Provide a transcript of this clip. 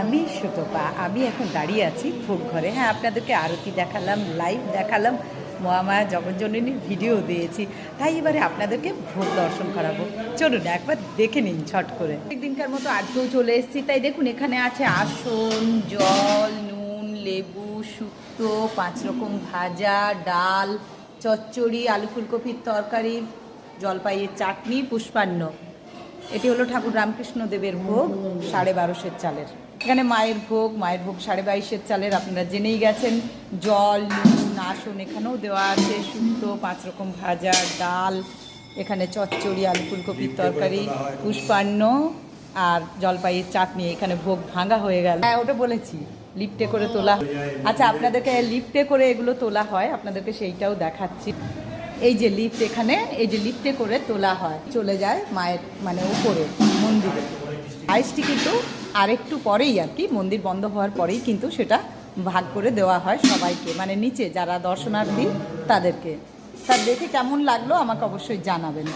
আমি সুতপা, আমি এখন দাঁড়িয়ে আছি ভোগ ঘরে হ্যাঁ আপনাদেরকে আরতি দেখালাম লাইভ দেখালাম, মহামায়া জগজ্জননীর ভিডিও দিয়েছি। তাই এবারে আপনাদেরকে ভোগ দর্শন করাবো। চলুন, একবার দেখে নিন ছট করে। একদিনকার মতো আজকেও চলে এসেছি। তাই দেখুন, এখানে আছে আসন, জল, নুন, লেবু, শুক্তো, পাঁচ রকম ভাজা, ডাল, চচ্চড়ি, আলু ফুলকপির তরকারি, জলপাইয়ের চাটনি, পুষ্পান্ন। এটি হলো ঠাকুর রামকৃষ্ণ দেবের ভোগ সাড়ে বারোশের চালের। এখানে মায়ের ভোগ মায়ের ভোগ সাড়ে বাইশের চালের আপনারা জেনেই গেছেন। জল নুন আসন এখানেও দেওয়া আছে শুক্তো পাঁচ রকম ভাজা ডাল এখানে চচ্চড়ি আলু ফুলকপির তরকারি পুষ্পান্ন আর জলপাইয়ের চাটনি এখানে ভোগ ভাঙা হয়ে গেল। হ্যাঁ ওটা বলেছি লিফটে করে তোলা। আচ্ছা আপনাদেরকে লিফটে করে এগুলো তোলা হয় আপনাদেরকে সেইটাও দেখাচ্ছি। এই যে লিফট এখানে, এই যে লিফটে করে তোলা হয়। চলে যায় মায়ের মানে উপরে, মন্দিরে। আইসটি কিন্তু আরেকটু পরেই আর কি, মন্দির বন্ধ হওয়ার পরেই কিন্তু সেটা ভাগ করে দেওয়া হয় সবাইকে মানে নিচে যারা দর্শনার্থী তাদেরকে। তার দেখে কেমন লাগল আমাকে অবশ্যই জানাবেন।